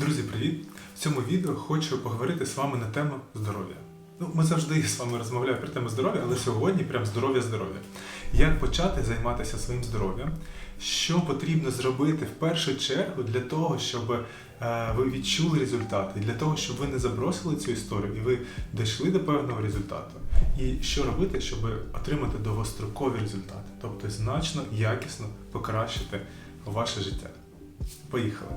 Друзі, привіт! В цьому відео хочу поговорити з вами на тему здоров'я. Ну, ми завжди з вами розмовляємо про тему здоров'я, але сьогодні прям здоров'я-здоров'я. Як почати займатися своїм здоров'ям? Що потрібно зробити в першу чергу для того, щоб е, ви відчули результати, для того, щоб ви не забросили цю історію і ви дійшли до певного результату. І що робити, щоб отримати довгострокові результати, тобто значно якісно покращити ваше життя. Поїхали!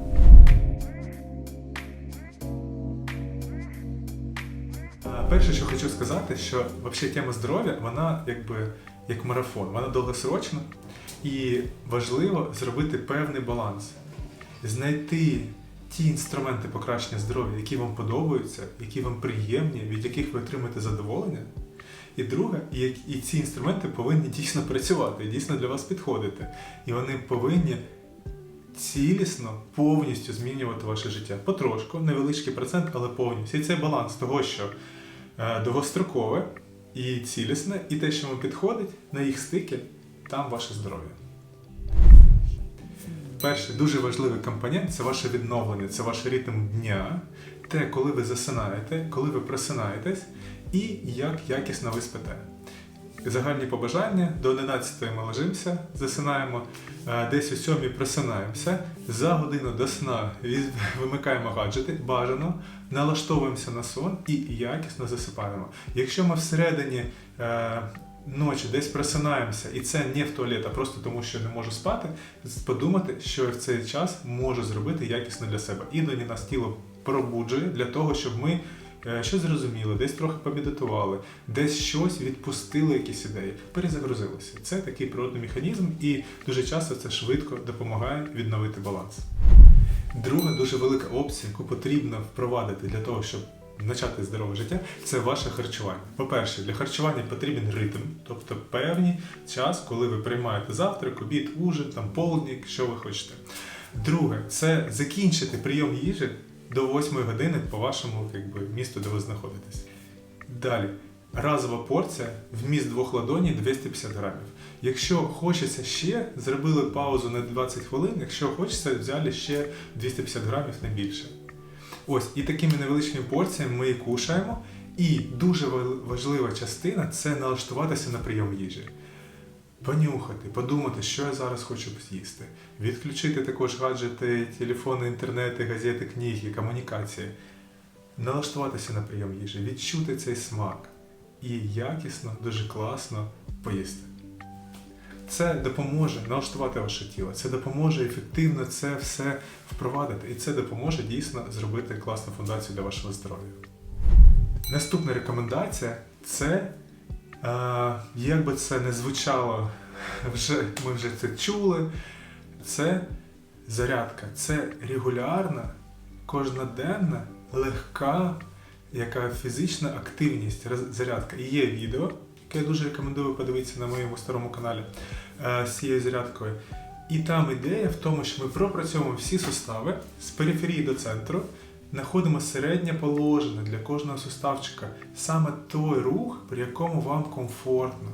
Перше, що хочу сказати, що взагалі тема здоров'я, вона якби як марафон, вона довгосрочна і важливо зробити певний баланс, знайти ті інструменти покращення здоров'я, які вам подобаються, які вам приємні, від яких ви отримаєте задоволення. І друге, і, ці інструменти повинні дійсно працювати, дійсно для вас підходити. І вони повинні цілісно повністю змінювати ваше життя. Потрошку, невеличкий процент, але повністю. І це баланс того, що е, довгострокове і цілісне, і те, що вам підходить, на їх стики, там ваше здоров'я. Перший дуже важливий компонент це ваше відновлення, це ваш ритм дня, те, коли ви засинаєте, коли ви просинаєтесь, і як якісно ви спите. Загальні побажання до 11 ми ложимося, засинаємо, е, десь о 7 просинаємося. За годину до сна вимикаємо гаджети, бажано, налаштовуємося на сон і якісно засипаємо. Якщо ми всередині е, ночі десь просинаємося, і це не в туалет, а просто тому, що не можу спати, подумати, що я в цей час можу зробити якісно для себе. Іноді нас тіло пробуджує для того, щоб ми е, щось зрозуміли, десь трохи помедитували, десь щось відпустили, якісь ідеї, перезагрузилися. Це такий природний механізм, і дуже часто це швидко допомагає відновити баланс. Друга дуже велика опція, яку потрібно впровадити для того, щоб почати здорове життя, це ваше харчування. По-перше, для харчування потрібен ритм, тобто певний час, коли ви приймаєте завтрак, обід, ужин, там полдник, що ви хочете. Друге, це закінчити прийом їжі до 8 години по вашому якби, місту, де ви знаходитесь. Далі. Разова порція вміст двох ладоней 250 грамів. Якщо хочеться ще, зробили паузу на 20 хвилин, якщо хочеться, взяли ще 250 грамів не більше. Ось, і такими невеличкими порціями ми і кушаємо. І дуже важлива частина це налаштуватися на прийом їжі. Понюхати, подумати, що я зараз хочу з'їсти. Відключити також гаджети, телефони, інтернети, газети, книги, комунікації. Налаштуватися на прийом їжі, відчути цей смак і якісно, дуже класно поїсти. Це допоможе налаштувати ваше тіло, це допоможе ефективно це все впровадити, і це допоможе дійсно зробити класну фундацію для вашого здоров'я. Наступна рекомендація це, як би це не звучало, вже, ми вже це чули, це зарядка, це регулярна, кожноденна, легка, яка фізична активність, зарядка. І є відео, яке я дуже рекомендую подивитися на моєму старому каналі е, з цією зарядкою. І там ідея в тому, що ми пропрацьовуємо всі сустави з периферії до центру, знаходимо середнє положення для кожного суставчика, саме той рух, при якому вам комфортно.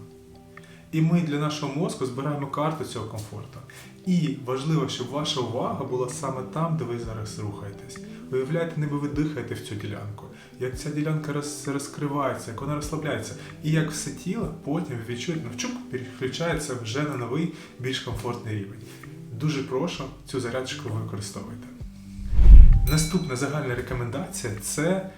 І ми для нашого мозку збираємо карту цього комфорту. І важливо, щоб ваша увага була саме там, де ви зараз рухаєтесь. Уявляєте, ніби ви дихаєте в цю ділянку, як ця ділянка роз, розкривається, як вона розслабляється, і як все тіло потім ви відчуєте, ну, переключається вже на новий, більш комфортний рівень. Дуже прошу цю зарядочку використовуйте. Наступна загальна рекомендація це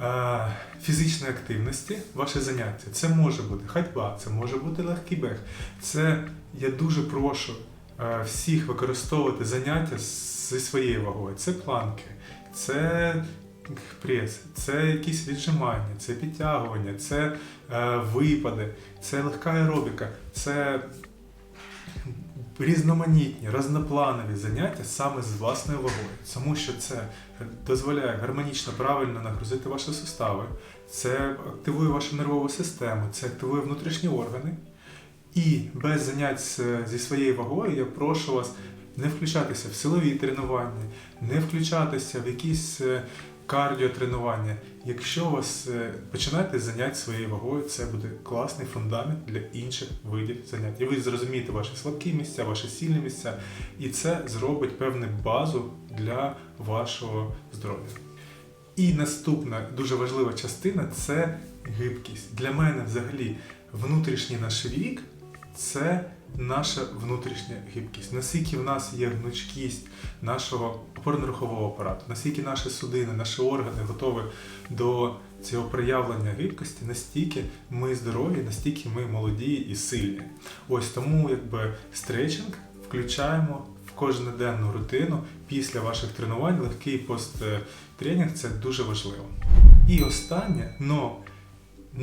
е, фізичної активності, ваше заняття. Це може бути ходьба, це може бути легкий бег. Це я дуже прошу е, всіх використовувати заняття зі своєю вагою. Це планки, це прес, це якісь віджимання, це підтягування, це е, випади, це легка аеробіка, це різноманітні, разнопланові заняття саме з власною вагою, тому що це дозволяє гармонічно правильно нагрузити ваші сустави, це активує вашу нервову систему, це активує внутрішні органи. І без занять зі своєю вагою я прошу вас не включатися в силові тренування, не включатися в якісь е, кардіотренування. Якщо у вас е, починаєте заняття своєю вагою, це буде класний фундамент для інших видів занять. І ви зрозумієте ваші слабкі місця, ваші сильні місця, і це зробить певну базу для вашого здоров'я. І наступна дуже важлива частина це гибкість. Для мене взагалі внутрішній наш вік це наша внутрішня гибкість. Наскільки в нас є гнучкість нашого опорно-рухового апарату, наскільки наші судини, наші органи готові до цього проявлення гибкості, настільки ми здорові, настільки ми молоді і сильні. Ось тому якби стретчинг включаємо в кожноденну рутину після ваших тренувань. Легкий посттренінг це дуже важливо. І останнє, но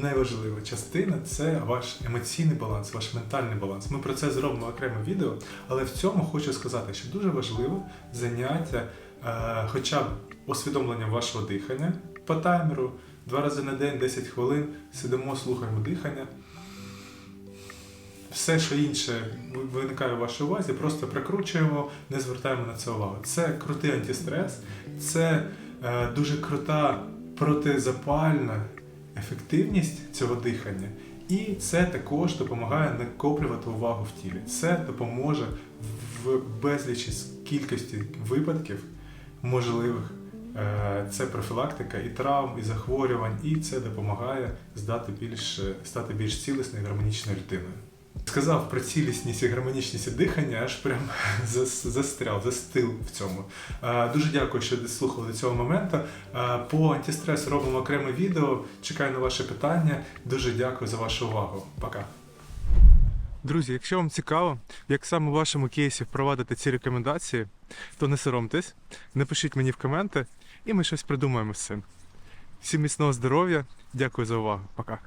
найважлива частина це ваш емоційний баланс, ваш ментальний баланс. Ми про це зробимо окреме відео, але в цьому хочу сказати, що дуже важливо заняття е, хоча б усвідомленням вашого дихання по таймеру, два рази на день, 10 хвилин, сидимо, слухаємо дихання. Все, що інше виникає в вашій увазі, просто прикручуємо, не звертаємо на це увагу. Це крутий антистрес, це е, дуже крута протизапальна ефективність цього дихання. І це також допомагає накоплювати увагу в тілі. Це допоможе в безлічі кількості випадків можливих. Е, Це профілактика і травм, і захворювань, і це допомагає здати більш, стати більш цілісною і гармонічною людиною. Сказав про цілісність і гармонічність дихання, аж прям застряв, застил в цьому. Дуже дякую, що дослухали до цього моменту. По антистресу робимо окреме відео. Чекаю на ваші питання. Дуже дякую за вашу увагу. Пока. Друзі, якщо вам цікаво, як саме в вашому кейсі впровадити ці рекомендації, то не соромтесь, напишіть мені в коменти, і ми щось придумаємо з цим. Всім міцного здоров'я, дякую за увагу. Пока.